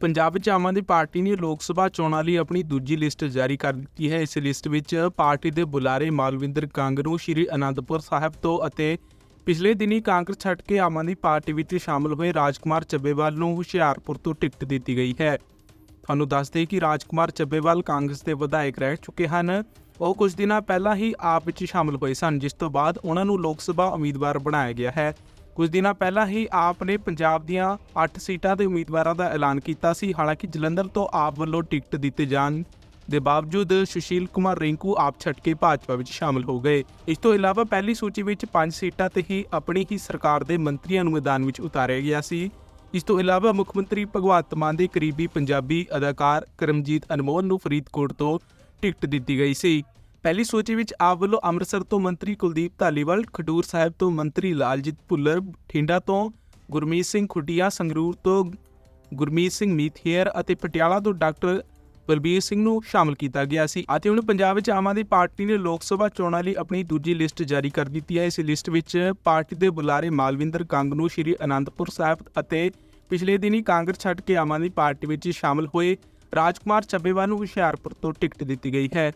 ਪੰਜਾਬ ਵਿੱਚ ਆਮ ਆਦਮੀ ਪਾਰਟੀ ਨੇ ਲੋਕ ਸਭਾ ਚੋਣਾਂ ਲਈ ਆਪਣੀ ਦੂਜੀ ਲਿਸਟ ਜਾਰੀ ਕਰ ਦਿੱਤੀ ਹੈ। ਇਸ ਲਿਸਟ ਵਿੱਚ ਪਾਰਟੀ ਦੇ ਬੁਲਾਰੇ ਮਾਲਵਿੰਦਰ ਕਾਂਗਰੂ, ਸ਼੍ਰੀ ਅਨੰਦਪੁਰ ਸਾਹਿਬ ਤੋਂ ਅਤੇ ਪਿਛਲੇ ਦਿਨੀ ਕਾਂਗਰਸ ਛੱਡ ਕੇ ਆਮ ਆਦਮੀ ਪਾਰਟੀ ਵਿੱਚ ਸ਼ਾਮਲ ਹੋਏ ਰਾਜਕੁਮਾਰ ਚੱਬੇਵਾਲ ਨੂੰ ਹੁਸ਼ਿਆਰਪੁਰ ਤੋਂ ਟਿਕਟ ਦਿੱਤੀ ਗਈ ਹੈ। ਤੁਹਾਨੂੰ ਦੱਸ ਦੇਈਏ ਕਿ ਰਾਜਕੁਮਾਰ ਚੱਬੇਵਾਲ ਕਾਂਗਰਸ ਦੇ ਵਿਧਾਇਕ ਰਹਿ ਚੁੱਕੇ ਹਨ। ਉਹ ਕੁਝ ਦਿਨਾਂ ਪਹਿਲਾਂ ਹੀ ਆਪ ਵਿੱਚ ਸ਼ਾਮਲ ਹੋਏ ਸਨ, ਜਿਸ ਤੋਂ ਬਾਅਦ ਉਹਨਾਂ ਨੂੰ ਲੋਕ ਸਭਾ ਉਮੀਦਵਾਰ ਬਣਾਇਆ ਗਿਆ ਹੈ। ਕੁਝ ਦਿਨਾਂ ਪਹਿਲਾਂ ਹੀ ਆਪ ਨੇ ਪੰਜਾਬ ਦੀਆਂ 8 ਸੀਟਾਂ ਦੇ ਉਮੀਦਵਾਰਾਂ ਦਾ ਐਲਾਨ ਕੀਤਾ ਸੀ। ਹਾਲਾਂਕਿ ਜਲੰਧਰ ਤੋਂ ਆਪ ਵੱਲੋਂ ਟਿਕਟ ਦਿੱਤੇ ਜਾਣ ਦੇ ਬਾਵਜੂਦ ਸੁਸ਼ੀਲ ਕੁਮਾਰ ਰਿੰਕੂ ਆਪ ਛੱਡ ਕੇ ਭਾਜਪਾ ਵਿੱਚ ਸ਼ਾਮਲ ਹੋ ਗਏ। ਇਸ ਤੋਂ ਇਲਾਵਾ ਪਹਿਲੀ ਸੂਚੀ ਵਿੱਚ ਪੰਜ ਸੀਟਾਂ ਤੇ ਹੀ ਆਪਣੀ ਹੀ ਸਰਕਾਰ ਦੇ ਮੰਤਰੀਆਂ ਨੂੰ ਮੈਦਾਨ ਵਿੱਚ ਉਤਾਰਿਆ ਗਿਆ ਸੀ। ਇਸ ਤੋਂ ਇਲਾਵਾ ਮੁੱਖ ਮੰਤਰੀ ਭਗਵੰਤ ਮਾਨ ਦੇ ਕਰੀਬੀ ਪੰਜਾਬੀ ਅਦਾਕਾਰ ਕਰਮਜੀਤ ਅਨਮੋਲ ਨੂੰ ਫਰੀਦਕੋਟ ਤੋਂ ਟਿਕਟ ਦਿੱਤੀ ਗਈ ਸੀ। ਪਹਿਲੀ ਸੂਚੀ ਵਿੱਚ ਆਪ ਵੱਲੋਂ ਅੰਮ੍ਰਿਤਸਰ ਤੋਂ ਮੰਤਰੀ ਕੁਲਦੀਪ ਧਾਲੀਵਾਲ, ਖਡੂਰ ਸਾਹਿਬ ਤੋਂ ਮੰਤਰੀ ਲਾਲਜੀਤ ਭੁੱਲਰ ਠਿੰਡਾ ਤੋਂ ਗੁਰਮੀਤ ਸਿੰਘ ਖੁੱਡੀਆਂ ਸੰਗਰੂਰ ਤੋਂ ਗੁਰਮੀਤ ਸਿੰਘ ਮੀਥੀਅਰ ਅਤੇ ਪਟਿਆਲਾ ਤੋਂ ਡਾਕਟਰ ਬਲਬੀਰ ਸਿੰਘ ਨੂੰ ਸ਼ਾਮਲ ਕੀਤਾ ਗਿਆ ਸੀ ਅਤੇ ਹੁਣ ਪੰਜਾਬ ਵਿੱਚ ਆਮ ਆਦਮੀ ਪਾਰਟੀ ਨੇ ਲੋਕ ਸਭਾ ਚੋਣਾਂ ਲਈ ਆਪਣੀ ਦੂਜੀ ਲਿਸਟ ਜਾਰੀ ਕਰ ਦਿੱਤੀ ਹੈ। ਇਸ ਲਿਸਟ ਵਿੱਚ ਪਾਰਟੀ ਦੇ ਬੁਲਾਰੇ ਮਾਲਵਿੰਦਰ ਕੰਗ ਨੂੰ ਸ਼੍ਰੀ ਅਨੰਦਪੁਰ ਸਾਹਿਬ ਅਤੇ ਪਿਛਲੇ ਦਿਨੀ ਕਾਂਗਰਸ ਛੱਡ ਕੇ ਆਮ ਆਦਮੀ ਪਾਰਟੀ ਵਿੱਚ ਸ਼ਾਮਲ ਹੋਏ ਰਾਜਕੁਮਾਰ ਚੱਬੇਵਾਲ ਨੂੰ ਹੁਸ਼ਿਆਰਪੁਰ ਤੋਂ ਟਿਕਟ ਦਿੱਤੀ ਗਈ ਹੈ।